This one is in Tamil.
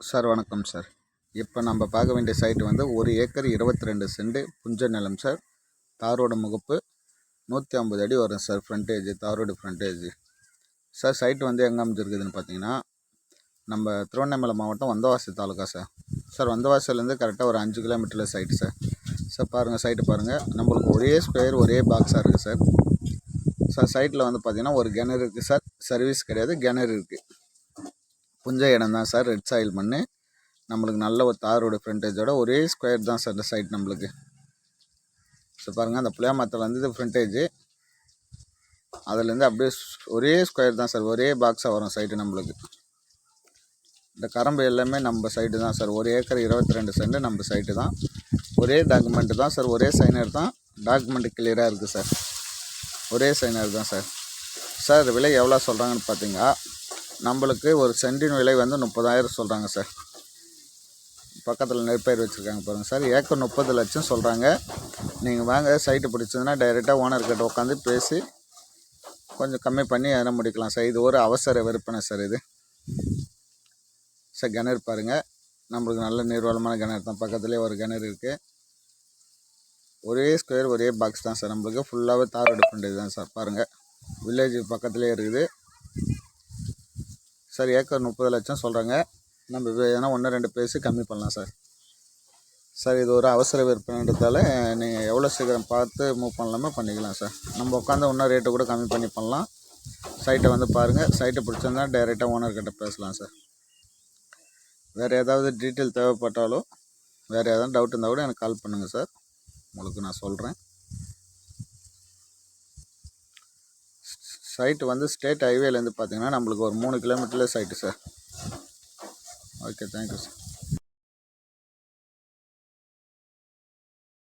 சார் வணக்கம் சார். இப்போ நம்ம பார்க்க வேண்டிய சைட் வந்து ஒரு ஏக்கர் இருபத்தி ரெண்டு செண்டு புஞ்ச நிலம் சார். தாரோட முகப்பு நூற்றி ஐம்பது அடி வரும் sir frontage tar road frontage sir site வந்து எங்கே அமைஞ்சிருக்குதுன்னு பார்த்தீங்கன்னா நம்ம திருவண்ணாமலை மாவட்டம் வந்தவாசி தாலுக்கா சார். சார் வந்தவாசிலேருந்து கரெக்டாக ஒரு அஞ்சு கிலோமீட்டரில் சைட்டு சார். சார் பாருங்கள் சைட்டு பாருங்கள் நம்மளுக்கு ஒரே ஸ்கொயர் ஒரே பாக்ஸாக இருக்குது சார். சார் சைட்டில் வந்து பார்த்திங்கன்னா ஒரு கிணறு இருக்குது சார். சர்வீஸ் கிடையாது கிணறு இருக்குது புஞ்ச இடம் தான் சார். ரெட் சாயில் மண் நம்மளுக்கு நல்ல ஒரு தாரோட ஃப்ரண்டேஜோட ஒரே ஸ்கொயர் தான் சார் இந்த சைட் நம்மளுக்கு. ஸோ பாருங்கள் அந்த புளியா மரத்தில் வந்து இது ஃப்ரண்டேஜ் அதுலேருந்து அப்படியே ஒரே ஸ்கொயர் தான் சார். ஒரே பாக்ஸாக வரும் சைட்டு நம்மளுக்கு. இந்த கரம்பு எல்லாமே நம்ம சைடு தான் சார். ஒரு ஏக்கர் இருபத்தி ரெண்டு சென்ட் நம்ம சைட்டு தான். ஒரே டாக்குமெண்ட்டு தான் சார். ஒரே சைனர் தான். டாக்குமெண்ட் கிளியராக இருக்குது சார். ஒரே சைனர் தான் சார். சார் விலை எவ்வளோ சொல்கிறாங்கன்னு பார்த்தீங்கன்னா நம்மளுக்கு ஒரு சென்டின் விலை வந்து முப்பதாயிரம் சொல்கிறாங்க சார். பக்கத்தில் நெற்பயிர் வச்சுருக்காங்க பாருங்கள் சார். ஏக்கர் முப்பது லட்சம் சொல்கிறாங்க நீங்கள் வாங்க சைட்டு பிடிச்சதுன்னா டைரெக்டாக ஓனர்கிட்ட உட்காந்து பேசி கொஞ்சம் கம்மி பண்ணி எதனா முடிக்கலாம் சார். இது ஒரு அவசர விற்பனை சார் இது. சார் கிணறு பாருங்கள் நம்மளுக்கு நல்ல நீர்வளமான கிணறு தான். பக்கத்துலேயே ஒரு கிணறு இருக்குது ஒரே ஸ்கொயர் ஒரே பாக்ஸ் தான் சார். நம்மளுக்கு ஃபுல்லாகவே தார் எடுப்பு தான் சார். பாருங்கள் வில்லேஜ் பக்கத்துலேயே இருக்குது. சார் ஏக்கர் முப்பது லட்சம் சொல்கிறாங்க நம்ம வே- ஒன்று ரெண்டு பேசி கம்மி பண்ணலாம் சார். சார் இது ஒரு அவசர விற்பனைன்றதால நீங்கள் எவ்வளோ சீக்கிரம் பார்த்து மூவ் பண்ணலாமோ பண்ணிக்கலாம் சார். நம்ம உட்காந்து இன்னும் ரேட்டு கூட கம்மி பண்ணி பண்ணலாம். சைட்டை வந்து பாருங்கள் சைட்டை பிடிச்சிருந்தா டைரெக்டாக ஓனர்கிட்ட பேசலாம் சார். வேறு ஏதாவது டீட்டெயில் தேவைப்பட்டாலோ வேறு ஏதாவது டவுட் இருந்தால் கூட எனக்கு கால் பண்ணுங்கள் சார். உங்களுக்கு நான் சொல்கிறேன் சைட்டு வந்து ஸ்டேட் ஹைவேலேருந்து பார்த்தீங்கன்னா நம்மளுக்கு ஒரு மூணு கிலோமீட்டரில் site sir okay thank you sir